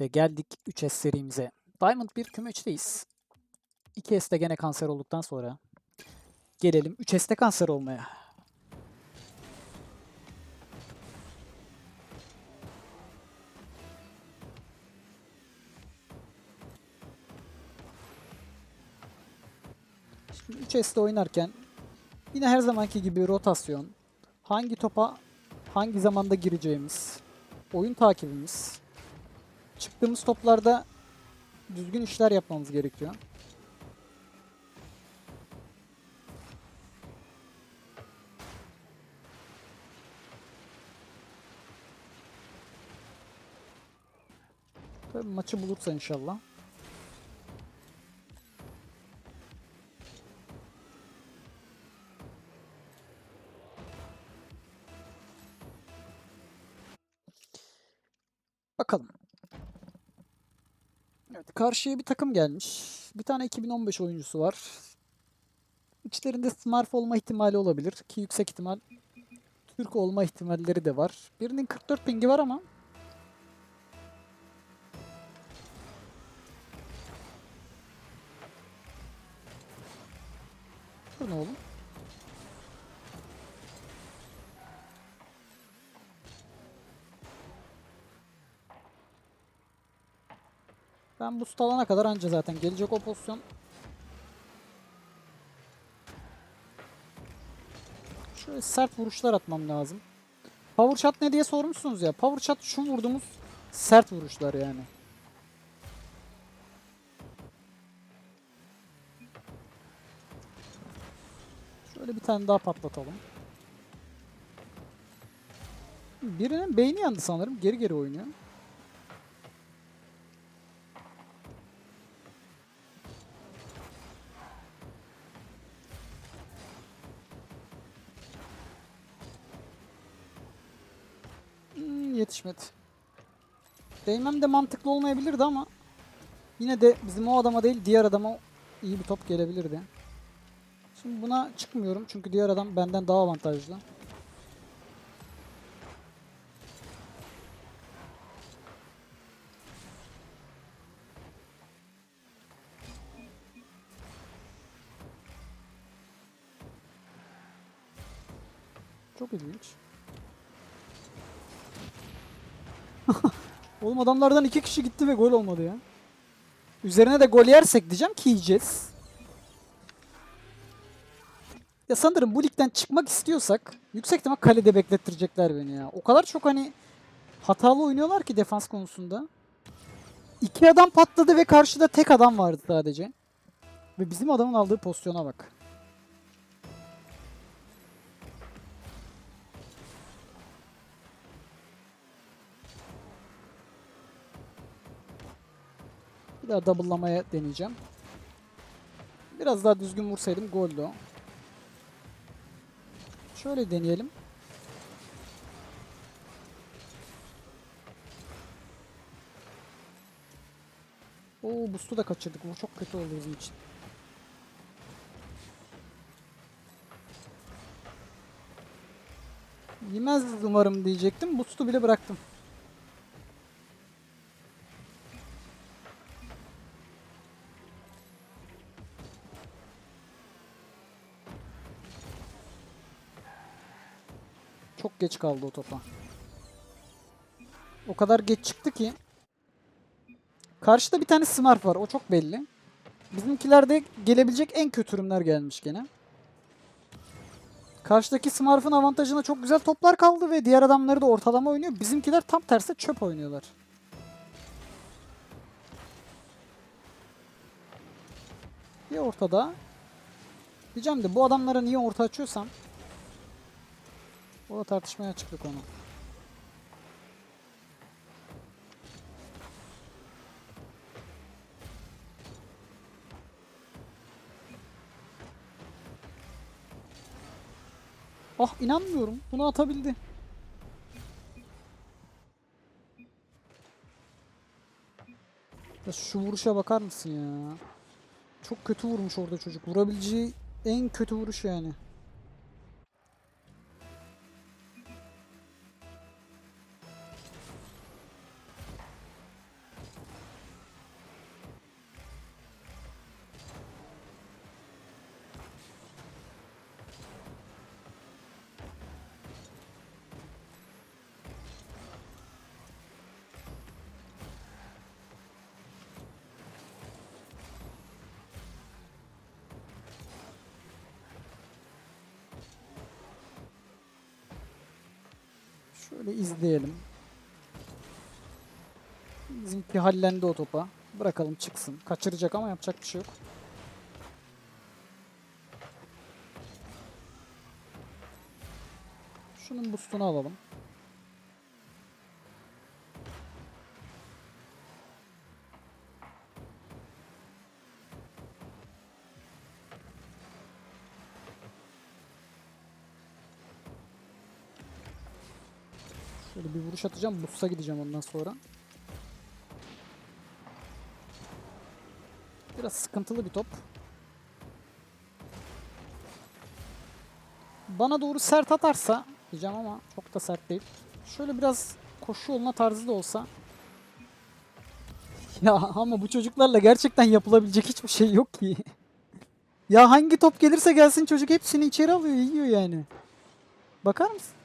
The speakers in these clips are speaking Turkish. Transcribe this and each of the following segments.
Ve geldik 3S serimize. Diamond 1 küme 3'teyiz. 2S'te gene kanser olduktan sonra gelelim 3S'te kanser olmaya. Şimdi 3S'te oynarken yine her zamanki gibi rotasyon, hangi topa hangi zamanda gireceğimiz, oyun takibimiz, çıktığımız toplarda düzgün işler yapmamız gerekiyor. Tabii maçı bulursa inşallah. Karşıya bir takım gelmiş. Bir tane 2015 oyuncusu var. İçlerinde Smurf olma ihtimali olabilir ki yüksek ihtimal Türk olma ihtimalleri de var. Birinin 44 pingi var ama Dur ne oğlum? Ben bu alana kadar anca zaten gelecek o pozisyon. Şöyle sert vuruşlar atmam lazım. Power shot ne diye sormuşsunuz ya. Power shot şu vurduğumuz sert vuruşlar yani. Şöyle bir tane daha patlatalım. Birinin beyni yandı sanırım. Geri geri oynuyor. Yetişmedi. Değmem de mantıklı olmayabilirdi ama yine de bizim o adama değil diğer adama iyi bir top gelebilirdi. Şimdi buna çıkmıyorum çünkü diğer adam benden daha avantajlı. Oğlum adamlardan iki kişi gitti ve gol olmadı ya. Üzerine de gol yersek diyeceğim ki yiyeceğiz. Ya sanırım bu ligden çıkmak istiyorsak yüksek ihtimal kalede beklettirecekler beni ya. O kadar çok hani hatalı oynuyorlar ki defans konusunda. İki adam patladı ve karşıda tek adam vardı sadece. Ve bizim adamın aldığı pozisyona bak. Daha double'lamaya deneyeceğim. Biraz daha düzgün vursaydım goldü o. Şöyle deneyelim. Oo boost'u da kaçırdık. Bu çok kötü oldu bizim için. Yemez umarım diyecektim. Boost'u bile bıraktım. Çok geç kaldı o topa. O kadar geç çıktı ki. Karşıda bir tane Smurf var. O çok belli. Bizimkilerde gelebilecek en kötü ürünler gelmiş gene. Karşıdaki Smurf'ın avantajına çok güzel toplar kaldı ve diğer adamları da ortalama oynuyor. Bizimkiler tam tersi çöp oynuyorlar. Bir ortada. Diyeceğim de bu adamlara niye orta açıyorsam o tartışmaya açık bir konu. Ah inanmıyorum. Bunu atabildi. Ya şu vuruşa bakar mısın ya? Çok kötü vurmuş orada çocuk. Vurabileceği en kötü vuruş yani. Şöyle izleyelim. Bizimki hallendi o topa. Bırakalım çıksın. Kaçıracak ama yapacak bir şey yok. Şunun boostunu alalım. Vuruş atacağım. Boost'a gideceğim ondan sonra. Biraz sıkıntılı bir top. Bana doğru sert atarsa diyeceğim ama çok da sert değil. Şöyle biraz koşu yoluna tarzı da olsa. Ya ama bu çocuklarla gerçekten yapılabilecek hiçbir şey yok ki. ya hangi top gelirse gelsin çocuk hepsini içeri alıyor, yiyor yani. Bakar mısın?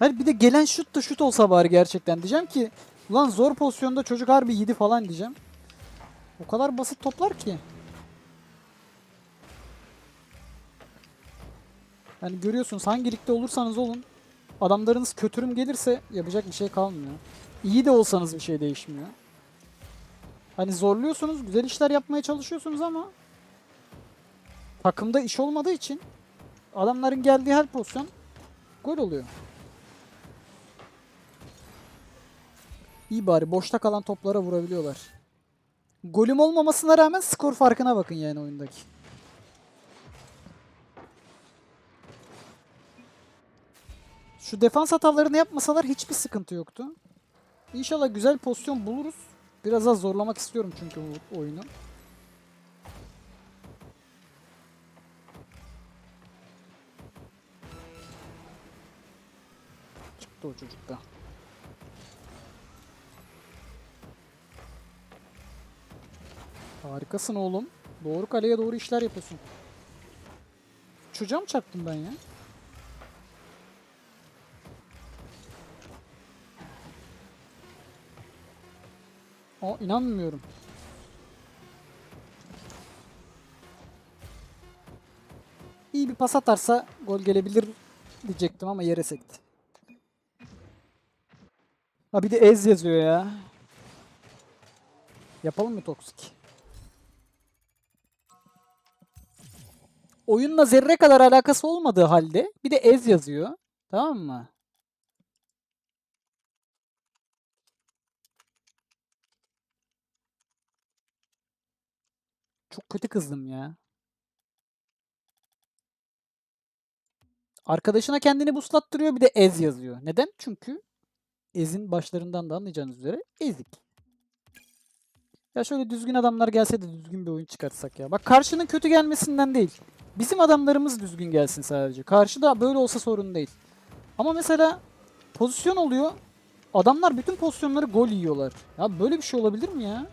Hayır bir de gelen şut da şut olsa bari gerçekten diyeceğim ki ulan zor pozisyonda çocuk harbi yedi falan diyeceğim. O kadar basit toplar ki. Yani görüyorsunuz hangi ligde olursanız olun adamlarınız kötürüm gelirse yapacak bir şey kalmıyor. İyi de olsanız bir şey değişmiyor. Hani zorluyorsunuz, güzel işler yapmaya çalışıyorsunuz ama takımda iş olmadığı için adamların geldiği her pozisyon gol oluyor. İyi bari boşta kalan toplara vurabiliyorlar. Golüm olmamasına rağmen skor farkına bakın yani oyundaki. Şu defans hatalarını yapmasalar hiçbir sıkıntı yoktu. İnşallah güzel pozisyon buluruz. Biraz daha zorlamak istiyorum çünkü bu oyunu. Çıktı o çocuk da. Harikasın oğlum. Doğru kaleye doğru işler yapıyorsun. Çocuğa mı çarptım ben ya? Aa inanmıyorum. İyi bir pas atarsa gol gelebilir diyecektim ama yere sekti. Ha bir de ez yazıyor ya. Yapalım mı toksik? Oyunla zerre kadar alakası olmadığı halde bir de ez yazıyor. Tamam mı? Çok kötü kızdım ya. Arkadaşına kendini buslattırıyor bir de ez yazıyor. Neden? Çünkü ezin başlarından da anlayacağınız üzere ezik. Ya şöyle düzgün adamlar gelse de düzgün bir oyun çıkartsak ya. Bak karşının kötü gelmesinden değil. Bizim adamlarımız düzgün gelsin sadece. Karşıda böyle olsa sorun değil. Ama mesela pozisyon oluyor. Adamlar bütün pozisyonları gol yiyorlar. Ya böyle bir şey olabilir mi ya?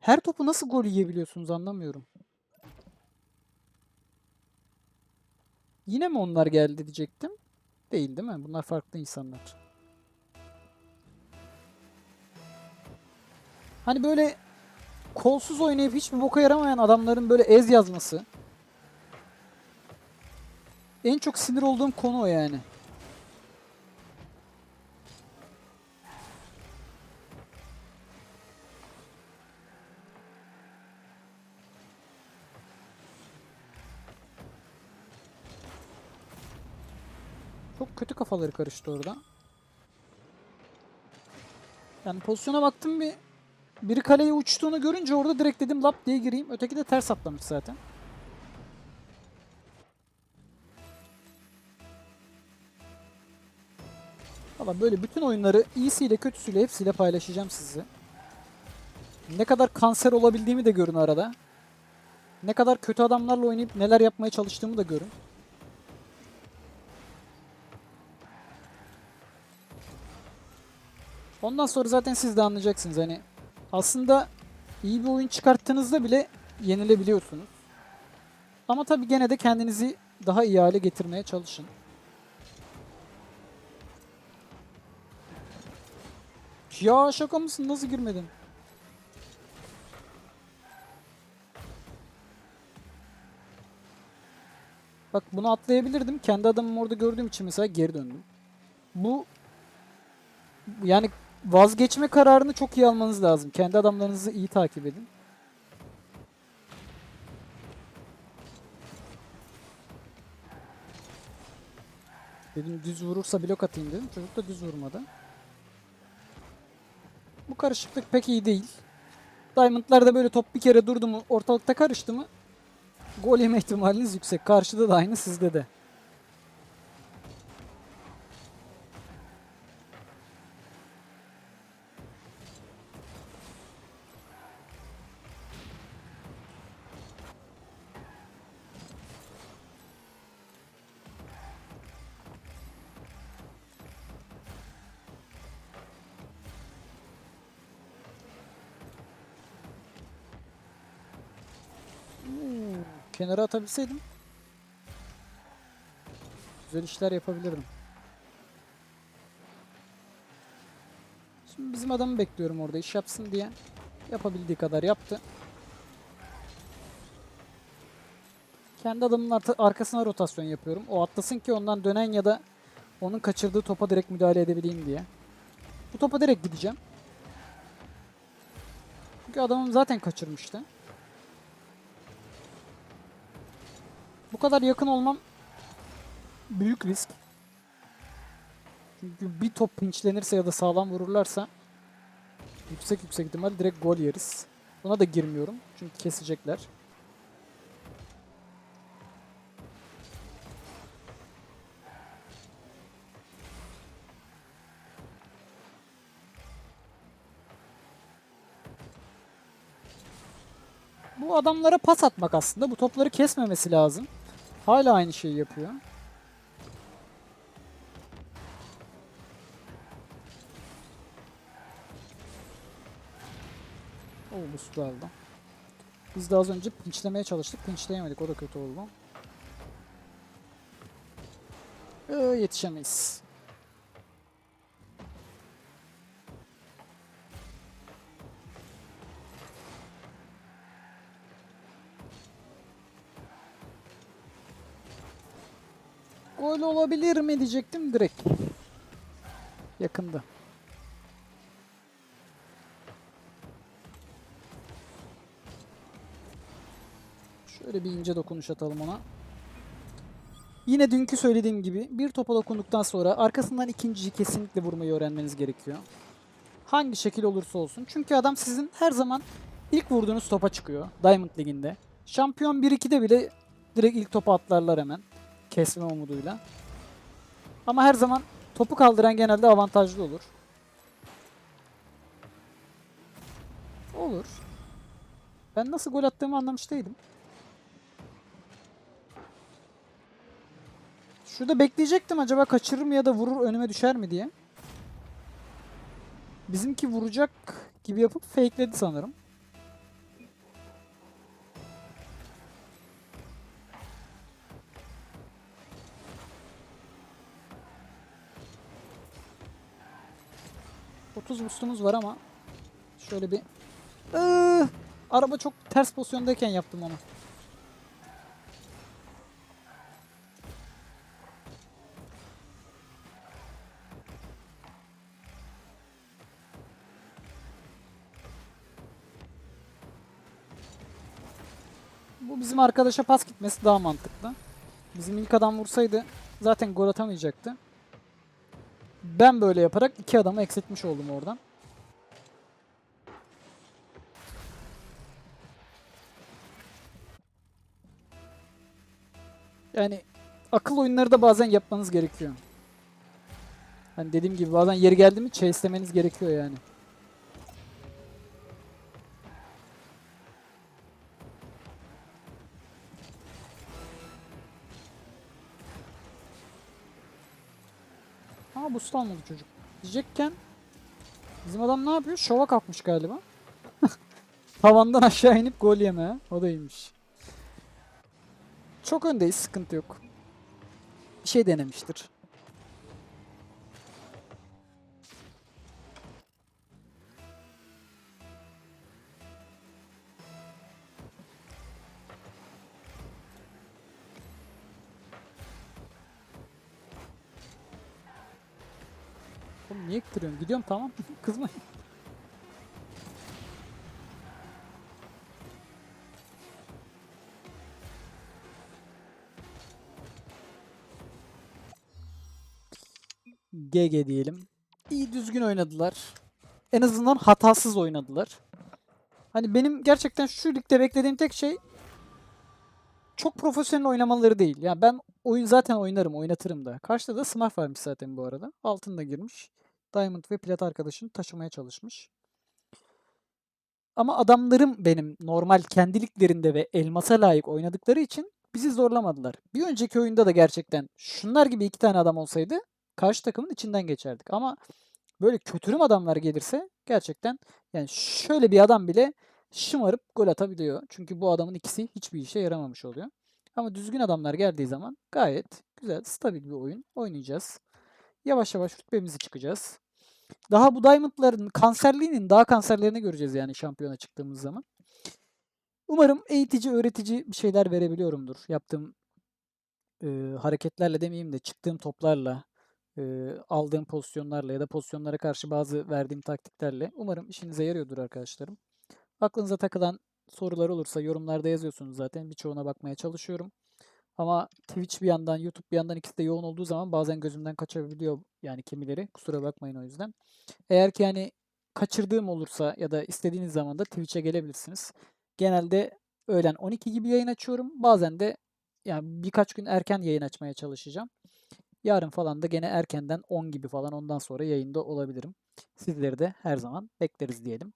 Her topu nasıl gol yiyebiliyorsunuz anlamıyorum. Yine mi onlar geldi diyecektim. Değil değil mi? Bunlar farklı insanlar. Hani böyle kolsuz oynayıp hiçbir boka yaramayan adamların böyle ez yazması. En çok sinir olduğum konu o yani. Çok kötü kafaları karıştı orada. Yani pozisyona baktım bir biri kaleye uçtuğunu görünce orada direkt dedim lap diye gireyim. Öteki de ters atlamış zaten. Valla böyle bütün oyunları iyisiyle kötüsüyle hepsiyle paylaşacağım sizi. Ne kadar kanser olabildiğimi de görün arada. Ne kadar kötü adamlarla oynayıp neler yapmaya çalıştığımı da görün. Ondan sonra zaten siz de anlayacaksınız hani aslında iyi bir oyun çıkarttığınızda bile yenilebiliyorsunuz. Ama tabii gene de kendinizi daha iyi hale getirmeye çalışın. Ya şaka mısın? Nasıl girmedin? Bak bunu atlayabilirdim. Kendi adamımı orada gördüğüm için mesela geri döndüm. Bu yani vazgeçme kararını çok iyi almanız lazım. Kendi adamlarınızı iyi takip edin. Dedim düz vurursa blok atayım dedim. Çocuk da düz vurmadı. Bu karışıklık pek iyi değil. Diamond'larda böyle top bir kere durdu mu ortalıkta karıştı mı gol yeme ihtimaliniz yüksek. Karşıda da aynı sizde de. Kenara atabilseydim güzel işler yapabilirdim. Şimdi bizim adamı bekliyorum orada iş yapsın diye. Yapabildiği kadar yaptı. Kendi adamın arkasına rotasyon yapıyorum. O atlasın ki ondan dönen ya da onun kaçırdığı topa direkt müdahale edebileyim diye. Bu topa direkt gideceğim. Çünkü adamım zaten kaçırmıştı. Bu kadar yakın olmam büyük risk. Çünkü bir top pinçlenirse ya da sağlam vururlarsa yüksek yüksek ihtimal direkt gol yeriz. Buna da girmiyorum çünkü kesecekler. Bu adamlara pas atmak aslında. Bu topları kesmemesi lazım. Hala aynı şeyi yapıyor. Bu su aldı. Biz de az önce pinçlemeye çalıştık. Pinçleyemedik. O da kötü oldu. Ee, yetişemeyiz. Gol olabilir mi diyecektim direkt. Yakında. Şöyle bir ince dokunuş atalım ona. Yine dünkü söylediğim gibi bir topa dokunduktan sonra arkasından ikinciyi kesinlikle vurmayı öğrenmeniz gerekiyor. Hangi şekil olursa olsun. Çünkü adam sizin her zaman ilk vurduğunuz topa çıkıyor. Diamond Ligi'nde. Şampiyon 1-2'de bile direkt ilk topa atlarlar hemen. Kesme umuduyla. Ama her zaman topu kaldıran genelde avantajlı olur. Olur. Ben nasıl gol attığımı anlamış değilim. Şurada bekleyecektim acaba kaçırır mı ya da vurur önüme düşer mi diye. Bizimki vuracak gibi yapıp fakeledi sanırım. Otuz boostumuz var ama şöyle bir Iıı, araba çok ters pozisyondayken yaptım onu. Bu bizim arkadaşa pas gitmesi daha mantıklı. Bizim ilk adam vursaydı zaten gol atamayacaktı. Ben böyle yaparak iki adamı eksiltmiş oldum oradan. Yani akıl oyunları da bazen yapmanız gerekiyor. Hani dediğim gibi bazen yeri geldi mi chase'lemeniz gerekiyor yani. Boost almadı çocuk. Diyecekken bizim adam ne yapıyor? Şova kalkmış galiba. Tavandan aşağı inip gol yeme. O da iyiymiş. Çok öndeyiz. Sıkıntı yok. Bir şey denemiştir. Oğlum niye ittiriyorsun? Gidiyorum tamam. Kızmayın. GG diyelim. İyi düzgün oynadılar. En azından hatasız oynadılar. Hani benim gerçekten şu ligde beklediğim tek şey çok profesyonel oynamaları değil. Yani ben oyun zaten oynarım, oynatırım da. Karşıda da Smurf varmış zaten bu arada. Altında girmiş. Diamond ve Plat arkadaşını taşımaya çalışmış. Ama adamlarım benim normal kendiliklerinde ve elmasa layık oynadıkları için bizi zorlamadılar. Bir önceki oyunda da gerçekten şunlar gibi iki tane adam olsaydı karşı takımın içinden geçerdik. Ama böyle kötürüm adamlar gelirse gerçekten yani şöyle bir adam bile şımarıp gol atabiliyor. Çünkü bu adamın ikisi hiçbir işe yaramamış oluyor. Ama düzgün adamlar geldiği zaman gayet güzel, stabil bir oyun oynayacağız. Yavaş yavaş rütbemizi çıkacağız. Daha bu Diamond'ların kanserliğinin daha kanserlerini göreceğiz yani şampiyona çıktığımız zaman. Umarım eğitici, öğretici bir şeyler verebiliyorumdur. Yaptığım e, hareketlerle demeyeyim de çıktığım toplarla, e, aldığım pozisyonlarla ya da pozisyonlara karşı bazı verdiğim taktiklerle. Umarım işinize yarıyordur arkadaşlarım. Aklınıza takılan sorular olursa yorumlarda yazıyorsunuz zaten. Birçoğuna bakmaya çalışıyorum. Ama Twitch bir yandan, YouTube bir yandan ikisi de yoğun olduğu zaman bazen gözümden kaçabiliyor yani kimileri. Kusura bakmayın o yüzden. Eğer ki yani kaçırdığım olursa ya da istediğiniz zaman da Twitch'e gelebilirsiniz. Genelde öğlen 12 gibi yayın açıyorum. Bazen de yani birkaç gün erken yayın açmaya çalışacağım. Yarın falan da gene erkenden 10 gibi falan ondan sonra yayında olabilirim. Sizleri de her zaman bekleriz diyelim.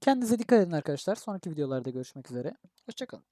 Kendinize dikkat edin arkadaşlar. Sonraki videolarda görüşmek üzere. Hoşçakalın.